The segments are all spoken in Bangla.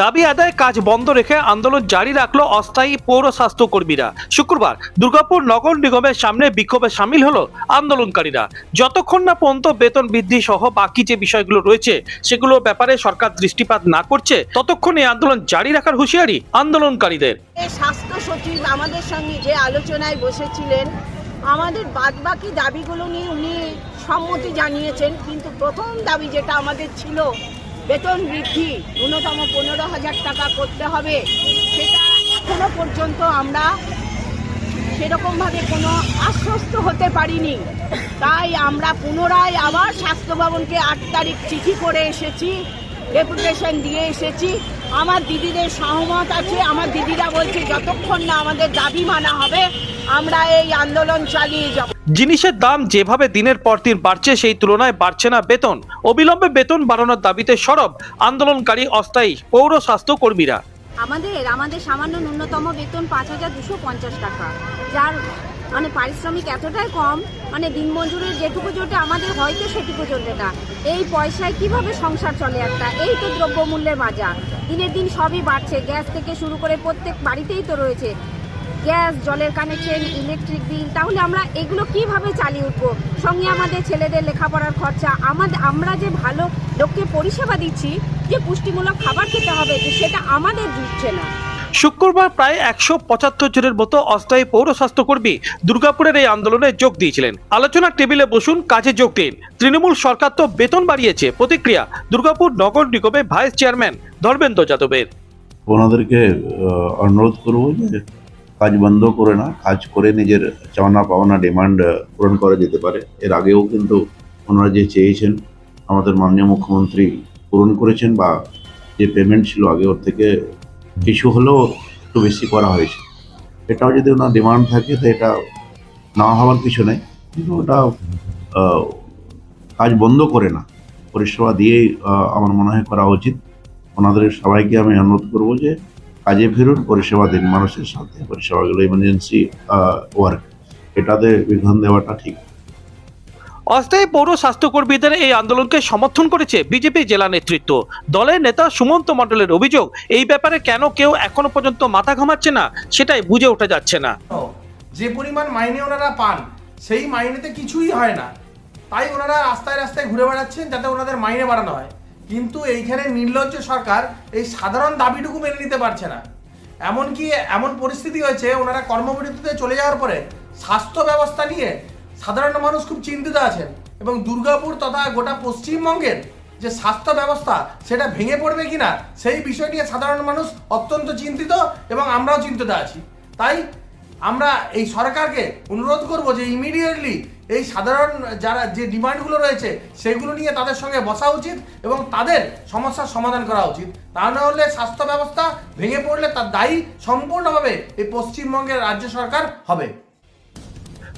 দাবি আদায় কাজ বন্ধ রেখে আন্দোলন জারি রাখল অস্থায়ী পৌর স্বাস্থ্য কর্মীরা শুক্রবার দুর্গাপুর নগর নিগমের সামনে বিক্ষোভে সামিল হলো আন্দোলনকারীরা। যতক্ষণ না পর্যন্ত বেতন বৃদ্ধি সহ বাকি যে বিষয়গুলো রয়েছে, সেগুলোর ব্যাপারে সরকার দৃষ্টিপাত না করছে, ততক্ষণ এই আন্দোলন জারি রাখার হুঁশিয়ারি আন্দোলনকারীদের। স্বাস্থ্য সচিব আমাদের সঙ্গে যে আলোচনায় বসেছিলেন, আমাদের বাদবাকি দাবিগুলো নিয়ে উনি সম্মতি জানিয়েছেন, কিন্তু প্রথম দাবি যেটা আমাদের ছিল বেতন বৃদ্ধি, ন্যূনতম পনেরো হাজার টাকা করতে হবে। সেটা এখনও পর্যন্ত আমরা সেরকমভাবে কোনো আশ্বস্ত হতে পারিনি। তাই আমরা পুনরায় আবার স্বাস্থ্য ভবনকে আট তারিখ চিঠি করে এসেছি, ডেপুটেশন দিয়ে এসেছি। আমার দিদিদের সহমত আছে, আমার দিদিরা বলছে, যতক্ষণ না আমাদের দাবি মানা হবে, আমরা এই আন্দোলন চালিয়ে যাব। জিনিসের দাম যেভাবে দিনের পর দিন বাড়ছে, সেই তুলনায় বাড়ছে না বেতন। অবিলম্বে বেতন বাড়ানোর দাবিতে সরব আন্দোলনকারী অস্থায়ী পৌর স্বাস্থ্য কর্মীরা আমাদের আমাদের সামান্য ন্যূনতম বেতন পাঁচ হাজার দুশো পঞ্চাশ টাকা, যার মানে পারিশ্রমিক এতটাই কম মানে দিন দিনমজুরের যেটুকু জোটে, আমাদের হয়তো সেটুকু জোটে না। এই পয়সায় কীভাবে সংসার চলে একটা? এই তো দ্রব্যমূল্যের বাজার। দিনের দিন সবই বাড়ছে, গ্যাস থেকে শুরু করে প্রত্যেক বাড়িতেই তো রয়েছে। গ্যাস জলের কানেকশন ইলেকট্রিক বিল তাহলে আমরা এগুলো কীভাবে চালিয়ে উঠবো? সঙ্গে আমাদের ছেলেদের লেখাপড়ার খরচা আমাদের আমরা যে ভালো লোককে পরিষেবা দিচ্ছি যে পুষ্টিমূলক খাবার খেতে হবে যে সেটা আমাদের জুটছে না। শুক্রবার প্রায় একশো পঁচাত্তর জনের মতো অস্থায়ী পৌর স্বাস্থ্যকর্মী দুর্গাপুরের এই আন্দোলনে যোগ দিয়েছিলেন। আলোচনার টেবিলে বসুন কাজে যোগ দিন। তৃণমূল সরকার তো বেতন বাড়িয়েছে প্রতিক্রিয়া দুর্গাপুর নগর নিগমে ভাইস চেয়ারম্যান ধর্মেন্দ্র যাদবের। ওনাদেরকে অনুরোধ করব যে কাজ বন্ধ করে না, কাজ করে নিজের চাওনা পাওনা ডিমান্ড পূরণ করা যেতে পারে। এর আগেও কিন্তু ওনারা যে চেয়েছেন, আমাদের মাননীয় মুখ্যমন্ত্রী পূরণ করেছেন বা যে পেমেন্ট ছিল আগে ওর থেকে কিছু হলেও একটু বেশি করা হয়েছে। এটাও যদি ওনার ডিমান্ড থাকে, তো এটা না হওয়ার কিছু নেই। কিন্তু ওটা কাজ বন্ধ করে না। পরিষেবা দিয়েই আমার মনে হয় করা উচিত। ওনাদের সবাইকে আমি অনুরোধ করব যে কাজে ফিরুন পরিষেবা দিন মানুষের সাথে। পরিষেবাগুলো ইমার্জেন্সি ওয়ার্ক এটাতে বিঘ্ন দেওয়াটা ঠিক। অস্থায়ী পৌর স্বাস্থ্যকর্মীদের এই আন্দোলনকে সমর্থন করেছে বিজেপি জেলা নেতৃত্ব। দলের নেতা সুমন্ত মণ্ডলের অভিযোগ এই ব্যাপারে কেন কেউ এখনও পর্যন্ত মাথা ঘামাচ্ছে না সেটাই বুঝে ওঠা যাচ্ছে না। যে পরিমাণ মাইনে ওনারা পান সেই মাইনেতে কিছুই হয় না। তাই ওনারা রাস্তায় রাস্তায় ঘুরে বেড়াচ্ছেন যাতে ওনাদের মাইনে বাড়ানো হয়। কিন্তু এইখানে নির্লজ্জ সরকার এই সাধারণ দাবিটুকু মেনে নিতে পারছে না। এমনকি এমন পরিস্থিতি হয়েছে, ওনারা কর্মবিরতিতে চলে যাওয়ার পরে স্বাস্থ্য ব্যবস্থা নিয়ে সাধারণ মানুষ খুব চিন্তিত আছেন এবং দুর্গাপুর তথা গোটা পশ্চিমবঙ্গের যে স্বাস্থ্য ব্যবস্থা, সেটা ভেঙে পড়বে কিনা, সেই বিষয় নিয়ে সাধারণ মানুষ অত্যন্ত চিন্তিত এবং আমরাও চিন্তিত আছি। তাই আমরা এই সরকারকে অনুরোধ করব যে ইমিডিয়েটলি এই সাধারণ যারা যে ডিমান্ডগুলো রয়েছে, সেগুলো নিয়ে তাদের সঙ্গে বসা উচিত এবং তাদের সমস্যার সমাধান করা উচিত। তা না হলে স্বাস্থ্য ব্যবস্থা ভেঙে পড়লে তার দায়ী সম্পূর্ণভাবে এই পশ্চিমবঙ্গের রাজ্য সরকার হবে।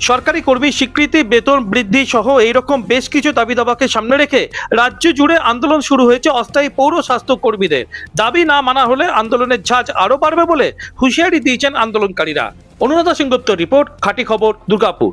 সরকারি কর্মী স্বীকৃতি, বেতন বৃদ্ধি সহ এইরকম বেশ কিছু দাবি দাবাকে সামনে রেখে রাজ্য জুড়ে আন্দোলন শুরু হয়েছে অস্থায়ী পৌর স্বাস্থ্য কর্মীদের। দাবি না মানা হলে আন্দোলনের ঝাঁজ আরও বাড়বে বলে হুঁশিয়ারি দিয়েছেন আন্দোলনকারীরা। অনুরাধা সিংগুপ্ত রিপোর্ট, খাটি খবর, দুর্গাপুর।